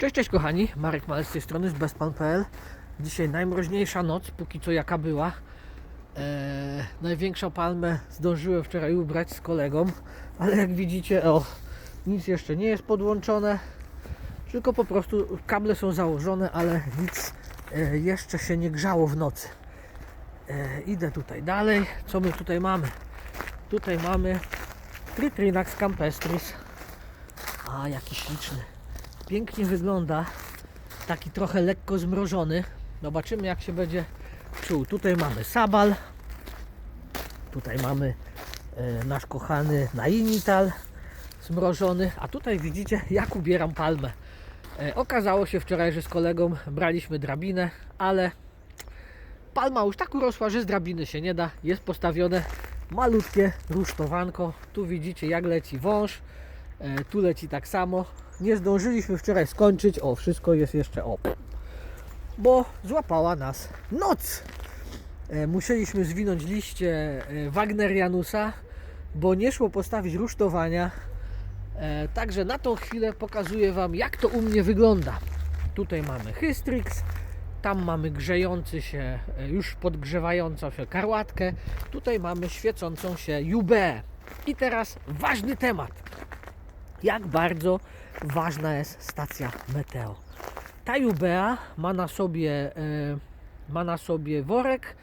Cześć, cześć kochani, Marek Malec z tej strony z bestpan.pl Dzisiaj najmroźniejsza noc, póki co jaka była. Eee, Największą palmę zdążyłem wczoraj ubrać z kolegą Ale jak widzicie, o, nic jeszcze nie jest podłączone Tylko po prostu kable są założone, ale nic e, jeszcze się nie grzało w nocy. E, Idę tutaj dalej, co my tutaj mamy? Tutaj mamy Tritrinax campestris. A, jaki śliczny pięknie wygląda. Taki trochę lekko zmrożony. Zobaczymy jak się będzie czuł. Tutaj mamy sabal. Tutaj mamy e, nasz kochany nainital zmrożony. A tutaj widzicie jak ubieram palmę. E, okazało się wczoraj, że z kolegą braliśmy drabinę, ale palma już tak urosła, że z drabiny się nie da. Jest postawione malutkie rusztowanko. Tu widzicie jak leci wąż. E, tu leci tak samo. Nie zdążyliśmy wczoraj skończyć. O, wszystko jest jeszcze op. Bo złapała nas noc. E, musieliśmy zwinąć liście e, Wagnerianusa, bo nie szło postawić rusztowania. Także na tą chwilę pokazuję Wam, jak to u mnie wygląda. Tutaj mamy Hystrix, tam mamy grzejący się, już podgrzewającą się karłatkę. Tutaj mamy świecącą się Jubę. I teraz ważny temat jak bardzo ważna jest stacja meteo. Ta Jubea ma na sobie, e, ma na sobie worek,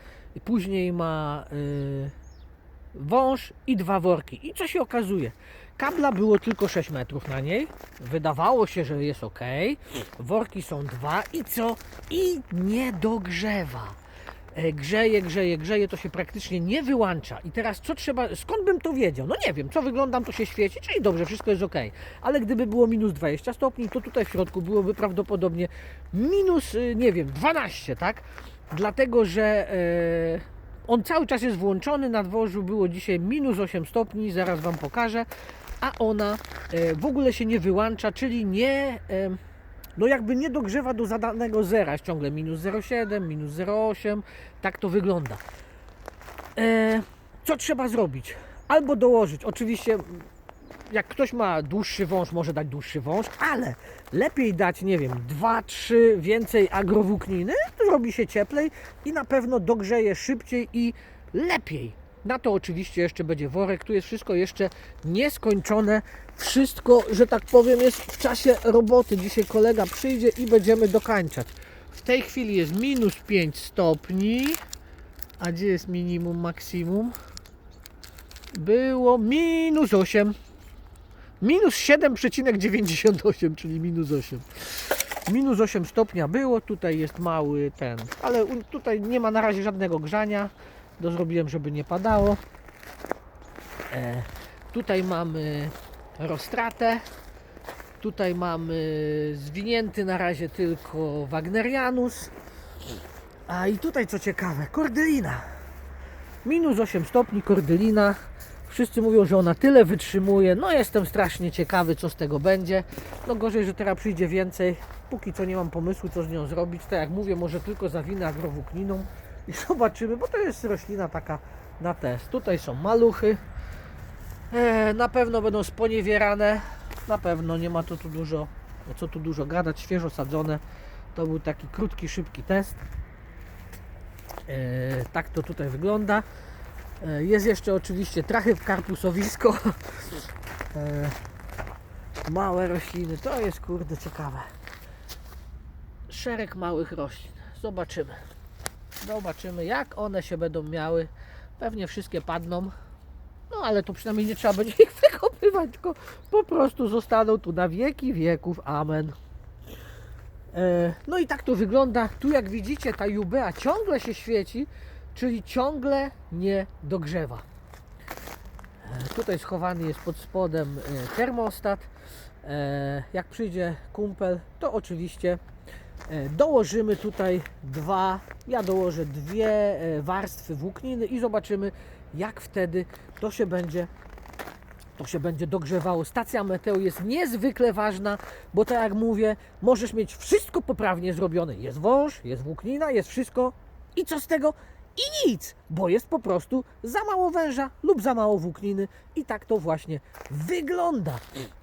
później ma e, wąż i dwa worki. I co się okazuje? Kabla było tylko 6 metrów na niej. Wydawało się, że jest ok. Worki są dwa i co? I nie dogrzewa grzeje, grzeje, grzeje, to się praktycznie nie wyłącza. I teraz co trzeba, skąd bym to wiedział? No nie wiem, co wyglądam, to się świeci, czyli dobrze, wszystko jest ok. Ale gdyby było minus 20 stopni, to tutaj w środku byłoby prawdopodobnie minus, y, nie wiem, 12, tak? Dlatego, że e, on cały czas jest włączony, na dworzu było dzisiaj minus 8 stopni, zaraz Wam pokażę, a ona e, w ogóle się nie wyłącza, czyli nie... No jakby nie dogrzewa do zadanego zera, jest ciągle minus 0,7, minus 0,8, tak to wygląda. E, co trzeba zrobić? Albo dołożyć, oczywiście jak ktoś ma dłuższy wąż, może dać dłuższy wąż, ale lepiej dać, nie wiem, 2-3 więcej agrowłókniny, to robi się cieplej i na pewno dogrzeje szybciej i lepiej. Na to oczywiście jeszcze będzie worek, tu jest wszystko jeszcze nieskończone. Wszystko, że tak powiem, jest w czasie roboty. Dzisiaj kolega przyjdzie i będziemy dokańczać. W tej chwili jest minus 5 stopni. A gdzie jest minimum, maksimum? Było minus 8. Minus 7,98, czyli minus 8. Minus 8 stopnia było, tutaj jest mały ten, ale tutaj nie ma na razie żadnego grzania. To zrobiłem, żeby nie padało. E, tutaj mamy roztratę. Tutaj mamy zwinięty na razie tylko Wagnerianus. A i tutaj co ciekawe, kordylina. Minus 8 stopni kordylina. Wszyscy mówią, że ona tyle wytrzymuje. No jestem strasznie ciekawy, co z tego będzie. No gorzej, że teraz przyjdzie więcej. Póki co nie mam pomysłu, co z nią zrobić. Tak jak mówię, może tylko zawinę agrowłókniną i zobaczymy, bo to jest roślina taka na test. Tutaj są maluchy. E, na pewno będą sponiewierane. Na pewno nie ma tu, tu dużo, co tu dużo gadać. Świeżo sadzone. To był taki krótki, szybki test. E, tak to tutaj wygląda. E, Jest jeszcze oczywiście trachy w karpusowisko. Małe rośliny, to jest kurde ciekawe. Szereg małych roślin. Zobaczymy. Zobaczymy jak one się będą miały. Pewnie wszystkie padną. No ale to przynajmniej nie trzeba będzie ich wykopywać, tylko po prostu zostaną tu na wieki wieków. Amen. E, No i tak to wygląda. Tu jak widzicie ta jubea ciągle się świeci, czyli ciągle nie dogrzewa. E, Tutaj schowany jest pod spodem e, termostat. Jak przyjdzie kumpel, to oczywiście dołożymy tutaj dwa, ja dołożę dwie e, warstwy włókniny i zobaczymy jak wtedy to się będzie to się będzie dogrzewało. Stacja meteo jest niezwykle ważna, bo tak jak mówię, możesz mieć wszystko poprawnie zrobione. Jest wąż, jest włóknina, jest wszystko. I co z tego? I nic, bo jest po prostu za mało węża lub za mało włókniny i tak to właśnie wygląda.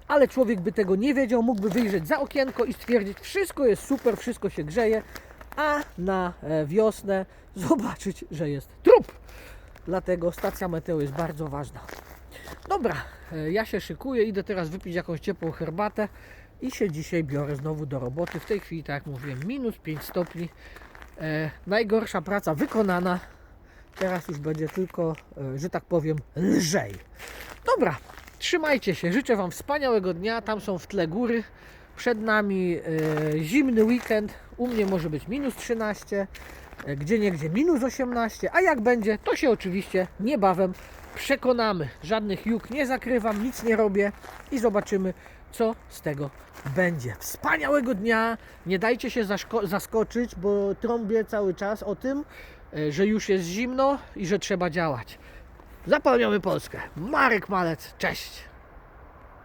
Ale człowiek by tego nie wiedział, mógłby wyjrzeć za okienko i stwierdzić, wszystko jest super, wszystko się grzeje, a na e, wiosnę zobaczyć, że jest trup. Dlatego stacja meteo jest bardzo ważna. Dobra, e, ja się szykuję, idę teraz wypić jakąś ciepłą herbatę i się dzisiaj biorę znowu do roboty. W tej chwili, tak jak mówiłem, minus 5 stopni. E, najgorsza praca wykonana. Teraz już będzie tylko, e, że tak powiem, lżej. Dobra, trzymajcie się. Życzę Wam wspaniałego dnia. Tam są w tle góry. Przed nami e, zimny weekend. U mnie może być minus 13, e, gdzie niegdzie minus 18. A jak będzie, to się oczywiście niebawem przekonamy. Żadnych juk nie zakrywam, nic nie robię i zobaczymy, co z tego będzie. Wspaniałego dnia! Nie dajcie się zaskoczyć, bo trąbię cały czas o tym, e, że już jest zimno i że trzeba działać. Zapalniamy Polskę. Marek Malec, cześć!